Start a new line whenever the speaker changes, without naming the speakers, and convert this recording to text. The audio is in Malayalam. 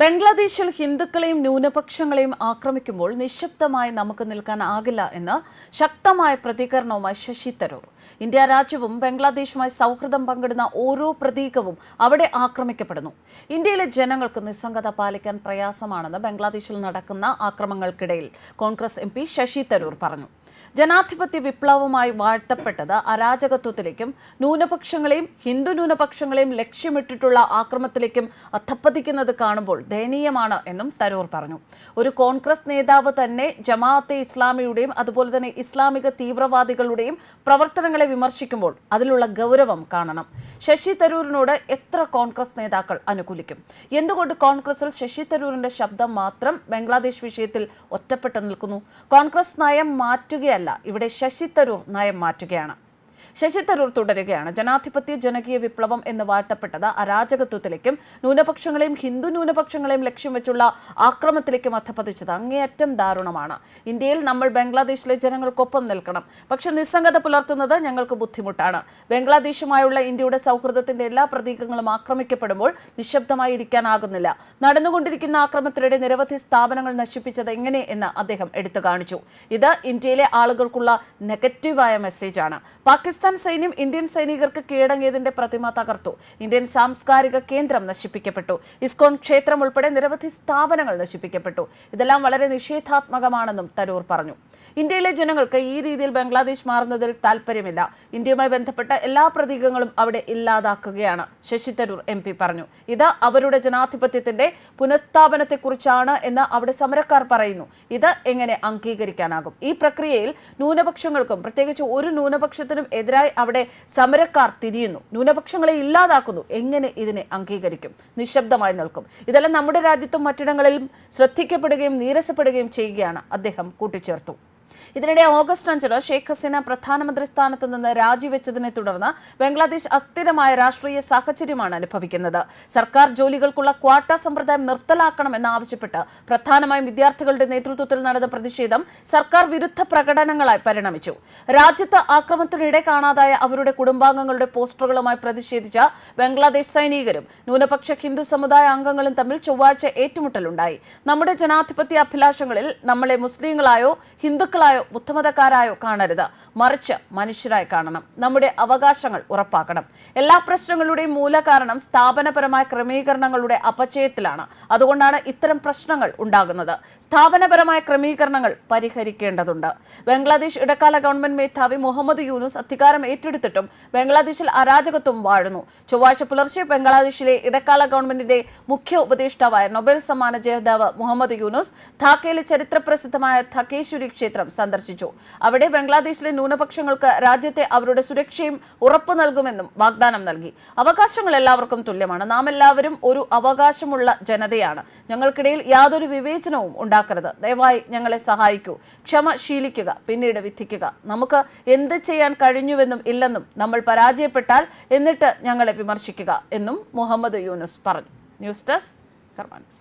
ബംഗ്ലാദേശിൽ ഹിന്ദുക്കളെയും ന്യൂനപക്ഷങ്ങളെയും ആക്രമിക്കുമ്പോൾ നിശബ്ദമായി നമുക്ക് നിൽക്കാൻ നിൽക്കാനാകില്ല എന്ന് ശക്തമായ പ്രതികരണവുമായി ശശി തരൂർ. ഇന്ത്യ രാജ്യവും ബംഗ്ലാദേശുമായി സൗഹൃദം പങ്കിടുന്ന ഓരോ പ്രതീകവും അവിടെ ആക്രമിക്കപ്പെടുന്നു. ഇന്ത്യയിലെ ജനങ്ങൾക്ക് നിസ്സംഗത പാലിക്കാൻ പ്രയാസമാണെന്ന് ബംഗ്ലാദേശിൽ നടക്കുന്ന ആക്രമങ്ങൾക്കിടയിൽ കോൺഗ്രസ് എം ശശി തരൂർ പറഞ്ഞു. ജനാധിപത്യ വിപ്ലവമായി വാഴ്ത്തപ്പെട്ടത് അരാജകത്വത്തിലേക്കും ന്യൂനപക്ഷങ്ങളെയും ഹിന്ദു ന്യൂനപക്ഷങ്ങളെയും ലക്ഷ്യമിട്ടിട്ടുള്ള ആക്രമത്തിലേക്കും അധപ്പതിക്കുന്നത് കാണുമ്പോൾ ദയനീയമാണ് എന്നും തരൂർ പറഞ്ഞു. ഒരു കോൺഗ്രസ് നേതാവ് തന്നെ ജമാഅത്തെ ഇസ്ലാമിയുടെയും അതുപോലെ തന്നെ ഇസ്ലാമിക തീവ്രവാദികളുടെയും പ്രവർത്തനങ്ങളെ വിമർശിക്കുമ്പോൾ അതിലുള്ള ഗൗരവം കാണണം. ശശി തരൂരിനോട് എത്ര കോൺഗ്രസ് നേതാക്കൾ അനുകൂലിക്കും? എന്തുകൊണ്ട് കോൺഗ്രസിൽ ശശി തരൂരിന്റെ ശബ്ദം മാത്രം ബംഗ്ലാദേശ് വിഷയത്തിൽ ഒറ്റപ്പെട്ടു നിൽക്കുന്നു? കോൺഗ്രസ് നയം മാറ്റുകയല്ല ഇവിടെ ശശി തരൂർ നയം മാറ്റുകയാണ്. ശശി തരൂർ തുടരുകയാണ്. ജനാധിപത്യ ജനകീയ വിപ്ലവം എന്ന് വാഴ്ത്തപ്പെട്ടത് അരാജകത്വത്തിലേക്കും ന്യൂനപക്ഷങ്ങളെയും ഹിന്ദു ന്യൂനപക്ഷങ്ങളെയും ലക്ഷ്യം വെച്ചുള്ള ആക്രമത്തിലേക്കും അധപ്പതിച്ചത് അങ്ങേയറ്റം ദാരുണമാണ്. ഇന്ത്യയിൽ നമ്മൾ ബംഗ്ലാദേശിലെ ജനങ്ങൾക്കൊപ്പം നിൽക്കണം. പക്ഷെ നിസ്സംഗത പുലർത്തുന്നത് ഞങ്ങൾക്ക് ബുദ്ധിമുട്ടാണ്. ബംഗ്ലാദേശുമായുള്ള ഇന്ത്യയുടെ സൗഹൃദത്തിന്റെ എല്ലാ പ്രതീകങ്ങളും ആക്രമിക്കപ്പെടുമ്പോൾ നിശബ്ദമായി ഇരിക്കാനാകുന്നില്ല നടന്നുകൊണ്ടിരിക്കുന്ന ആക്രമത്തിലൂടെ നിരവധി സ്ഥാപനങ്ങൾ നശിപ്പിച്ചത് എങ്ങനെ എന്ന് അദ്ദേഹം എടുത്തു കാണിച്ചു. ഇത് ഇന്ത്യയിലെ ആളുകൾക്കുള്ള നെഗറ്റീവായ മെസ്സേജാണ്. പാകിസ്ഥാൻ സൈന്യം ഇന്ത്യൻ സൈനികർക്ക് കീഴടങ്ങിയതിന്റെ പ്രതിമ തകർത്തു. ഇന്ത്യൻ സാംസ്കാരിക കേന്ദ്രം നശിപ്പിക്കപ്പെട്ടു. ഇസ്കോൺ ക്ഷേത്രം ഉൾപ്പെടെ നിരവധി സ്ഥാപനങ്ങൾ നശിപ്പിക്കപ്പെട്ടു. ഇതെല്ലാം വളരെ നിഷേധാത്മകമാണെന്നും തരൂർ പറഞ്ഞു. ഇന്ത്യയിലെ ജനങ്ങൾക്ക് ഈ രീതിയിൽ ബംഗ്ലാദേശ് മാറുന്നതിൽ താല്പര്യമില്ല ഇന്ത്യയുമായി ബന്ധപ്പെട്ട എല്ലാ പ്രതീകങ്ങളും അവിടെ ഇല്ലാതാക്കുകയാണ് ശശി തരൂർ എം പി പറഞ്ഞു. ഇത് അവരുടെ ജനാധിപത്യത്തിന്റെ പുനഃസ്ഥാപനത്തെക്കുറിച്ചാണ് എന്ന് അവിടെ സമരക്കാർ പറയുന്നു. ഇത് എങ്ങനെ അംഗീകരിക്കാനാകും? ഈ പ്രക്രിയയിൽ ന്യൂനപക്ഷങ്ങൾക്കും പ്രത്യേകിച്ച് ഒരു ന്യൂനപക്ഷത്തിനും എതിരായി അവിടെ സമരക്കാർ തിരിയുന്നു. ന്യൂനപക്ഷങ്ങളെ ഇല്ലാതാക്കുന്നു. എങ്ങനെ ഇതിനെ അംഗീകരിക്കും? നിശബ്ദമായി നിൽക്കും. ഇതെല്ലാം നമ്മുടെ രാജ്യത്തും മറ്റിടങ്ങളിലും ശ്രദ്ധിക്കപ്പെടുകയും നീരസപ്പെടുകയും ചെയ്യുകയാണ്. അദ്ദേഹം കൂട്ടിച്ചേർത്തു. ഇതിനിടെ ഓഗസ്റ്റ് അഞ്ചിന് ഷെയ്ഖ് ഹസീന പ്രധാനമന്ത്രി സ്ഥാനത്ത് നിന്ന് രാജിവെച്ചതിനെ തുടർന്ന് ബംഗ്ലാദേശ് അസ്ഥിരമായ രാഷ്ട്രീയ സാഹചര്യമാണ് അനുഭവിക്കുന്നത്. സർക്കാർ ജോലികൾക്കുള്ള ക്വാട്ട സമ്പ്രദായം നിർത്തലാക്കണമെന്നാവശ്യപ്പെട്ട് പ്രധാനമായും വിദ്യാർത്ഥികളുടെ നേതൃത്വത്തിൽ നടന്ന പ്രതിഷേധം സർക്കാർ വിരുദ്ധ പ്രകടനങ്ങളായി പരിണമിച്ചു. രാജ്യത്ത് ആക്രമണത്തിനിടെ കാണാതായ അവരുടെ കുടുംബാംഗങ്ങളുടെ പോസ്റ്ററുകളുമായി പ്രതിഷേധിച്ച ബംഗ്ലാദേശ് സൈനികരും ന്യൂനപക്ഷ ഹിന്ദു സമുദായ അംഗങ്ങളും തമ്മിൽ ചൊവ്വാഴ്ച ഏറ്റുമുട്ടലുണ്ടായി. നമ്മുടെ ജനാധിപത്യ അഭിലാഷങ്ങളിൽ നമ്മളെ മുസ്ലിങ്ങളായോ ഹിന്ദുക്കളായോ ബുദ്ധമതക്കാരായോ കാണരുത്. മറിച്ച് മനുഷ്യരായി കാണണം. നമ്മുടെ അവകാശങ്ങൾ ഉറപ്പാക്കണം. എല്ലാ പ്രശ്നങ്ങളുടെയും മൂലകാരണം സ്ഥാപനപരമായ ക്രമീകരണങ്ങളുടെ അപചയത്തിലാണ്. അതുകൊണ്ടാണ് ഇത്തരം പ്രശ്നങ്ങൾ ഉണ്ടാകുന്നത്. സ്ഥാപനപരമായ ക്രമീകരണങ്ങൾ പരിഹരിക്കേണ്ടതുണ്ട്. ബംഗ്ലാദേശ് ഇടക്കാല ഗവൺമെന്റ് മേധാവി മുഹമ്മദ് യൂനുസ് അധികാരം ഏറ്റെടുത്തിട്ടും ബംഗ്ലാദേശിൽ അരാജകത്വം വാഴുന്നു. ചൊവ്വാഴ്ച പുലർച്ചെ ബംഗ്ലാദേശിലെ ഇടക്കാല ഗവൺമെന്റിന്റെ മുഖ്യ ഉപദേഷ്ടാവായ നൊബേൽ സമ്മാന ജേതാവ് മുഹമ്മദ് യൂനുസ് ധാക്കയിലെ ചരിത്രപ്രസിദ്ധമായ ധക്കേശ്വരി ക്ഷേത്രം സന്ദർശിച്ചു. അവിടെ ബംഗ്ലാദേശിലെ ന്യൂനപക്ഷങ്ങൾക്ക് രാജ്യത്തെ അവരുടെ സുരക്ഷയും ഉറപ്പു നൽകുമെന്നും വാഗ്ദാനം നൽകി. അവകാശങ്ങൾ എല്ലാവർക്കും തുല്യമാണ്. നാം എല്ലാവരും ഒരു അവകാശമുള്ള ജനതയാണ്. ഞങ്ങൾക്കിടയിൽ യാതൊരു വിവേചനവും ഉണ്ടാക്കരുത്. ദയവായി ഞങ്ങളെ സഹായിക്കൂ. ക്ഷമ ശീലിക്കുക പിന്നീട് വിധിക്കുക. നമുക്ക് എന്ത് ചെയ്യാൻ കഴിഞ്ഞുവെന്നും ഇല്ലെന്നും നമ്മൾ പരാജയപ്പെട്ടാൽ എന്നിട്ട് ഞങ്ങളെ വിമർശിക്കുക എന്നും മുഹമ്മദ് യൂനുസ് പറഞ്ഞു. News desk കർമാൻസ്